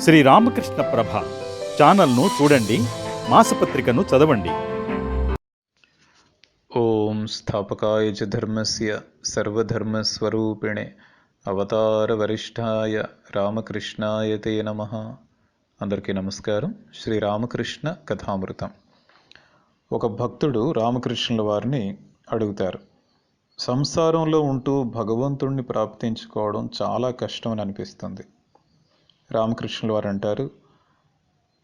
శ్రీ రామకృష్ణ ప్రభ ఛానల్ను చూడండి మాసపత్రికను చదవండి. ఓం స్థాపకాయ చ ధర్మస్య సర్వధర్మస్వరూపిణే అవతార వరిష్టాయ రామకృష్ణాయ తే నమ. అందరికీ నమస్కారం. శ్రీ రామకృష్ణ కథామృతం. ఒక భక్తుడు రామకృష్ణుల వారిని అడుగుతారు సంసారంలో ఉంటూ భగవంతుణ్ణి ప్రాప్తించుకోవడం చాలా కష్టం అని అనిపిస్తుంది. రామకృష్ణుల వారు అంటారు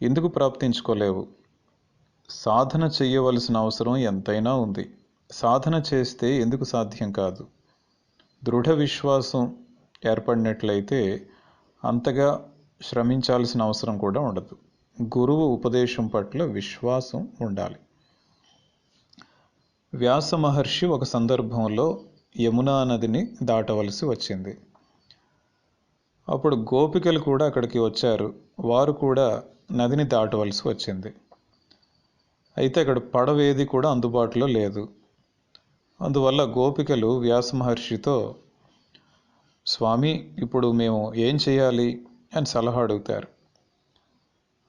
ఎందుకు ప్రాప్తించుకోలేవు? సాధన చేయవలసిన అవసరం ఎంతైనా ఉంది. సాధన చేస్తే ఎందుకు సాధ్యం కాదు? దృఢ విశ్వాసం ఏర్పడినట్లయితే అంతగా శ్రమించాల్సిన అవసరం కూడా ఉండదు. గురువు ఉపదేశం పట్ల విశ్వాసం ఉండాలి. వ్యాస మహర్షి ఒక సందర్భంలో యమునా నదిని దాటవలసి వచ్చింది. అప్పుడు గోపికలు కూడా అక్కడికి వచ్చారు. వారు కూడా నదిని దాటవలసి వచ్చింది. అయితే అక్కడ పడవేది కూడా అందుబాటులో లేదు. అందువల్ల గోపికలు వ్యాస మహర్షితో స్వామి ఇప్పుడు మేము ఏం చేయాలి? అని సలహా అడుగుతారు.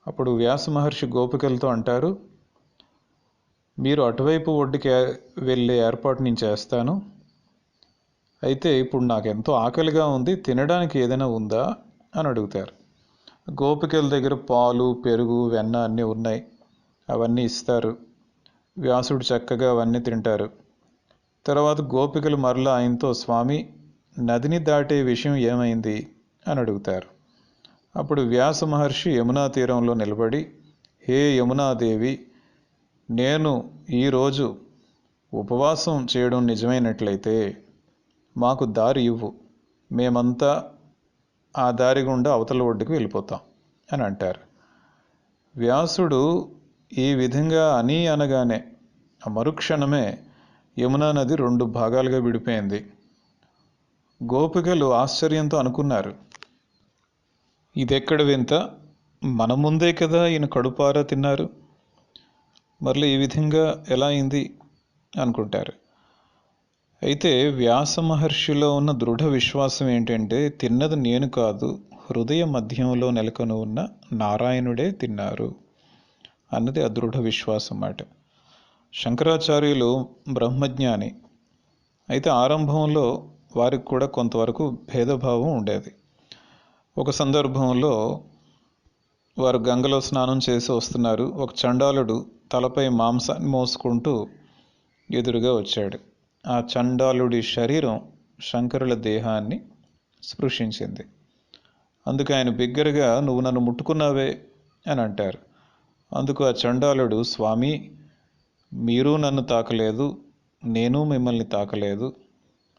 అప్పుడు వ్యాస మహర్షి గోపికలతో అంటారు మీరు అటువైపు ఒడ్డుకి వెళ్ళే ఏర్పాటు నేను చేస్తాను. అయితే ఇప్పుడు నాకు ఎంతో ఆకలిగా ఉంది తినడానికి ఏదైనా ఉందా? అని అడుగుతారు. గోపికల దగ్గర పాలు పెరుగు వెన్న అన్నీ ఉన్నాయి. అవన్నీ ఇస్తారు. వ్యాసుడు చక్కగా అవన్నీ తింటారు. తర్వాత గోపికలు మరలా ఆయనతో స్వామి నదిని దాటే విషయం ఏమైంది? అని అడుగుతారు. అప్పుడు వ్యాస మహర్షి యమునా తీరంలో నిలబడి హే యమునాదేవి నేను ఈరోజు ఉపవాసం చేయడం నిజమైనట్లయితే మాకు దారి ఇవ్వు. మేమంతా ఆ దారి గుండా అవతల ఒడ్డుకు వెళ్ళిపోతాం అని అంటారు. వ్యాసుడు ఈ విధంగా అని అనగానే మరుక్షణమే యమునా నది రెండు భాగాలుగా విడిపోయింది. గోపికలు ఆశ్చర్యంతో అనుకున్నారు. ఇదెక్కడ వింత? మన ముందే కదా ఈయన కడుపారా తిన్నారు. మరలా ఈ విధంగా ఎలా అయింది? అనుకుంటారు. అయితే వ్యాస మహర్షిలో ఉన్న దృఢ విశ్వాసం ఏంటంటే తిన్నది నేను కాదు హృదయ మధ్యంలో నెలకొని ఉన్న నారాయణుడే తిన్నారు అన్నది ఆ దృఢ విశ్వాసం మాట. శంకరాచార్యులు బ్రహ్మజ్ఞాని. అయితే ఆరంభంలో వారికి కూడా కొంతవరకు భేదభావం ఉండేది. ఒక సందర్భంలో వారు గంగలో స్నానం చేసి వస్తున్నారు. ఒక చండాలుడు తలపై మాంసాన్ని మోసుకుంటూ ఎదురుగా వచ్చాడు. ఆ చండాలుడి శరీరం శంకరుల దేహాన్ని స్పృశించింది. అందుకు ఆయన బిగ్గరగా నువ్వు నన్ను ముట్టుకున్నావే అని అంటారు. అందుకు ఆ చండాలుడు స్వామి మీరు నన్ను తాకలేదు నేను మిమ్మల్ని తాకలేదు.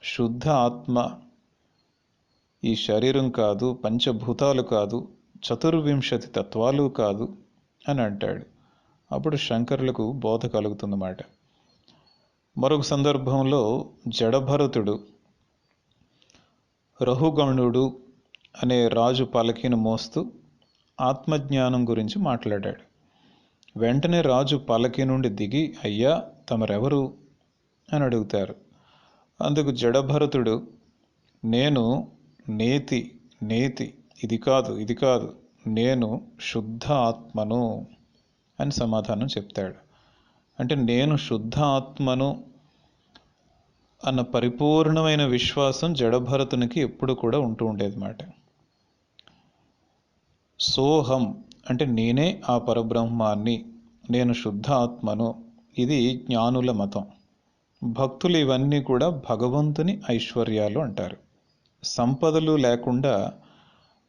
శుద్ధ ఆత్మ ఈ శరీరం కాదు పంచభూతాలు కాదు చతుర్వింశతి తత్వాలు కాదు అని అంటాడు. అప్పుడు శంకరులకు బోధ కలుగుతుందన్నమాట. మరొక సందర్భంలో జడభరతుడు రఘుగణుడు అనే రాజు పలకిని మోస్తూ ఆత్మజ్ఞానం గురించి మాట్లాడాడు. వెంటనే రాజు పలకి నుండి దిగి అయ్యా తమరెవరు? అని అడుగుతారు. అందుకు జడభరతుడు నేను నేతి నేతి ఇది కాదు ఇది కాదు నేను శుద్ధ ఆత్మను అని సమాధానం చెప్తాడు. అంటే నేను శుద్ధ ఆత్మను అన్న పరిపూర్ణమైన విశ్వాసం జడభరతునికి ఎప్పుడు కూడా ఉంటూ ఉండేది మాట. సోహం అంటే నేనే ఆ పరబ్రహ్మాన్ని నేను శుద్ధ ఆత్మను ఇది జ్ఞానుల మతం. భక్తులు ఇవన్నీ కూడా భగవంతుని ఐశ్వర్యాలు అంటారు. సంపదలు లేకుండా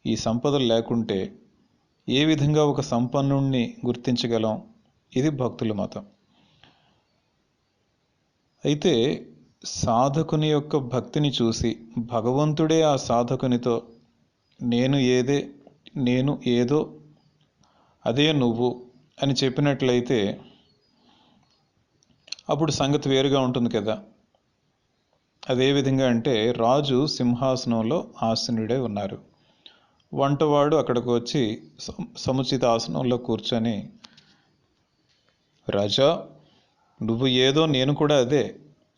ఈ సంపదలు లేకుంటే ఏ విధంగా ఒక సంపన్నుణ్ణి గుర్తించగలం? ఇది భక్తుల మతం. అయితే సాధకుని యొక్క భక్తిని చూసి భగవంతుడే ఆ సాధకునితో నేను ఏదే నేను ఏదో అదే నువ్వు అని చెప్పినట్లయితే అప్పుడు సంగతి వేరుగా ఉంటుంది కదా. అదే విధంగా అంటే రాజు సింహాసనంలో ఆసనుడే ఉన్నారు. వంటవాడు అక్కడికి వచ్చి సముచిత ఆసనంలో కూర్చొని రాజా నువ్వు ఏదో నేను కూడా అదే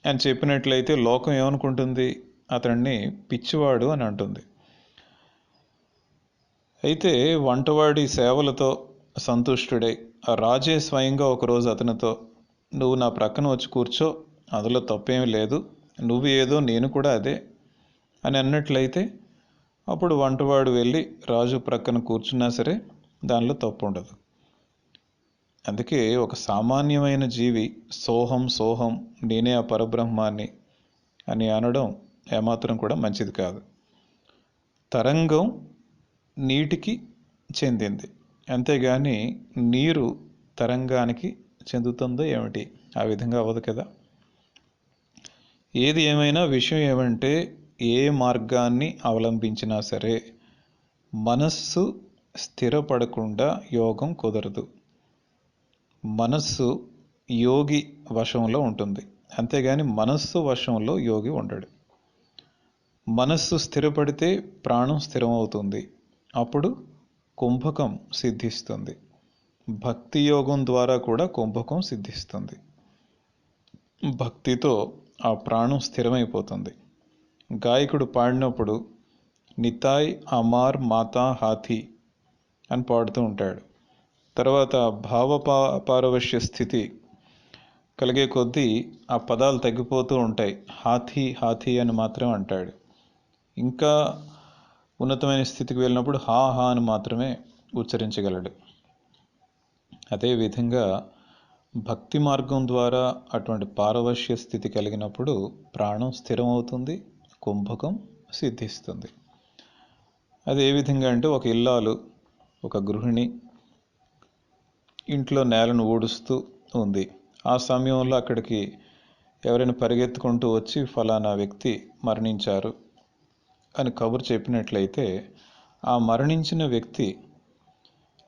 అని చెప్పినట్లయితే లోకం ఏమనుకుంటుంది? అతన్ని పిచ్చివాడు అని అంటుంది. అయితే వంటవాడి సేవలతో సంతుష్టుడై ఆ రాజే స్వయంగా ఒకరోజు అతనితో నువ్వు నా ప్రక్కన వచ్చి కూర్చో అందులో తప్పేమీ లేదు నువ్వు ఏదో నేను కూడా అదే అని అన్నట్లయితే అప్పుడు వంటవాడు వెళ్ళి రాజు ప్రక్కన కూర్చున్నా సరే దానిలో తప్పు ఉండదు. అందుకే ఒక సామాన్యమైన జీవి సోహం సోహం నేనే ఆ పరబ్రహ్మాన్ని అని అనడం ఏమాత్రం కూడా మంచిది కాదు. తరంగం నీటికి చెందింది. అంతేగాని నీరు తరంగానికి చెందుతుందో ఏమిటి? ఆ విధంగా అవ్వదు కదా. ఏది ఏమైనా విషయం ఏమంటే ఏ మార్గాన్ని అవలంబించినా సరే మనస్సు స్థిరపడకుండా యోగం కుదరదు. మనస్సు యోగి వశంలో ఉంటుంది. అంతేగాని మనస్సు వశంలో యోగి ఉండడు. మనస్సు స్థిరపడితే ప్రాణం స్థిరమవుతుంది. అప్పుడు కుంభకం సిద్ధిస్తుంది. భక్తి యోగం ద్వారా కూడా కుంభకం సిద్ధిస్తుంది. భక్తితో ఆ ప్రాణం స్థిరమైపోతుంది. గాయకుడు పాడినప్పుడు నితాయ్ అమార్ మాతా హాథీ అని పాడుతూ ఉంటాడు. తర్వాత భావపా పారవశ్య స్థితి కలిగే కొద్దీ ఆ పదాలు తగ్గిపోతూ ఉంటాయి. హాథీ హాథీ అని మాత్రమే అంటాడు. ఇంకా ఉన్నతమైన స్థితికి వెళ్ళినప్పుడు హా హా అని మాత్రమే ఉచ్చరించగలడు. అదేవిధంగా భక్తి మార్గం ద్వారా అటువంటి పారవశ్య స్థితి కలిగినప్పుడు ప్రాణం స్థిరమవుతుంది కుంభకం సిద్ధిస్తుంది. అది ఏ విధంగా అంటే ఒక ఇల్లాలు ఒక గృహిణి ఇంట్లో నేలను ఊడుస్తూ ఉంది. ఆ సమయంలో అక్కడికి ఎవరైనా పరిగెత్తుకుంటూ వచ్చి ఫలానా వ్యక్తి మరణించారు అని కబురు చెప్పినట్లయితే ఆ మరణించిన వ్యక్తి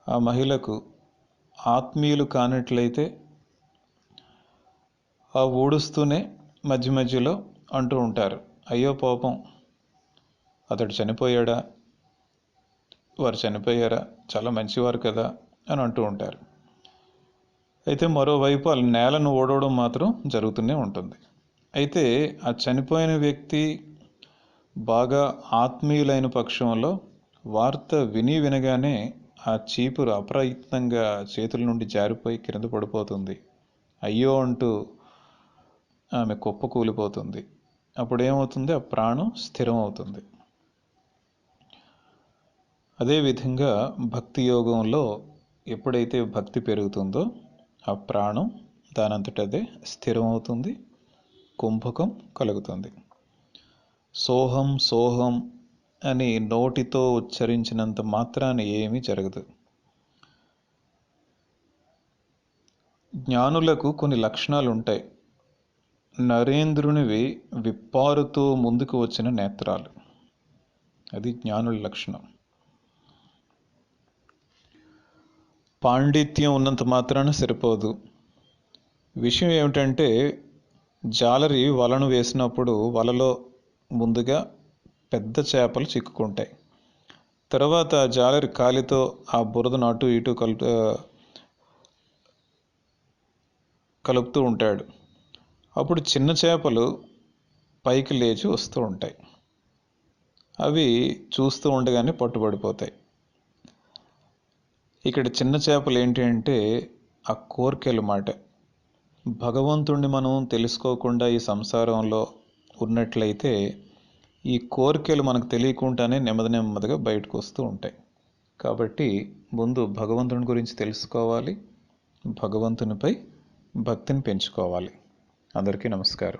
ఆ మహిళకు ఆత్మీయులు కానట్లయితే ఆ ఊడుస్తూనే మధ్య మధ్యలో అంటూ ఉంటారు. అయ్యో పాపం అతడు చనిపోయాడా? వారు చనిపోయారా? చాలా మంచివారు కదా అని అంటూ ఉంటారు. అయితే మరోవైపు వాళ్ళ నేలను ఓడవడం మాత్రం జరుగుతూనే ఉంటుంది. అయితే ఆ చనిపోయిన వ్యక్తి బాగా ఆత్మీయులైన పక్షంలో వార్త విని వినగానే ఆ చీపురు అప్రయత్నంగా చేతుల నుండి జారిపోయి కింద పడిపోతుంది. అయ్యో అంటూ ఆమె కుప్ప కూలిపోతుంది. అప్పుడు ఏమవుతుంది ఆ ప్రాణం స్థిరమవుతుంది. అదేవిధంగా భక్తి యోగంలో ఎప్పుడైతే భక్తి పెరుగుతుందో ఆ ప్రాణం దానంతటదే స్థిరమవుతుంది కుంభకం కలుగుతుంది. సోహం సోహం అని నోటితో ఉచ్చరించినంత మాత్రాన్ని ఏమీ జరగదు. జ్ఞానులకు కొన్ని లక్షణాలు ఉంటాయి నరేంద్రునివి విప్పారుతూ ముందుకు వచ్చిన నేత్రాలు. అది జ్ఞానుల లక్షణం. పాండిత్యం ఉన్నంత మాత్రాన సరిపోదు. విషయం ఏమిటంటే జాలరి వలను వేసినప్పుడు వలలో ముందుగా పెద్ద చేపలు చిక్కుకుంటాయి. తర్వాత జాలరి కాలితో ఆ బురదను అటు ఇటు కలుపు కలుపుతూ ఉంటాడు. అప్పుడు చిన్న చేపలు పైకి లేచి వస్తూ ఉంటాయి. అవి చూస్తూ ఉండగానే పట్టుబడిపోతాయి. ఇక్కడ చిన్న చేపలు ఏంటి అంటే ఆ కోరికలు మాట. భగవంతుణ్ణి మనం తెలుసుకోకుండా ఈ సంసారంలో ఉన్నట్లయితే ఈ కోరికలు మనకు తెలియకుండానే నెమ్మది నెమ్మదిగా బయటకు వస్తూ ఉంటాయి. కాబట్టి ముందు భగవంతుని గురించి తెలుసుకోవాలి భగవంతునిపై భక్తిని పెంచుకోవాలి. అందరికీ నమస్కారం.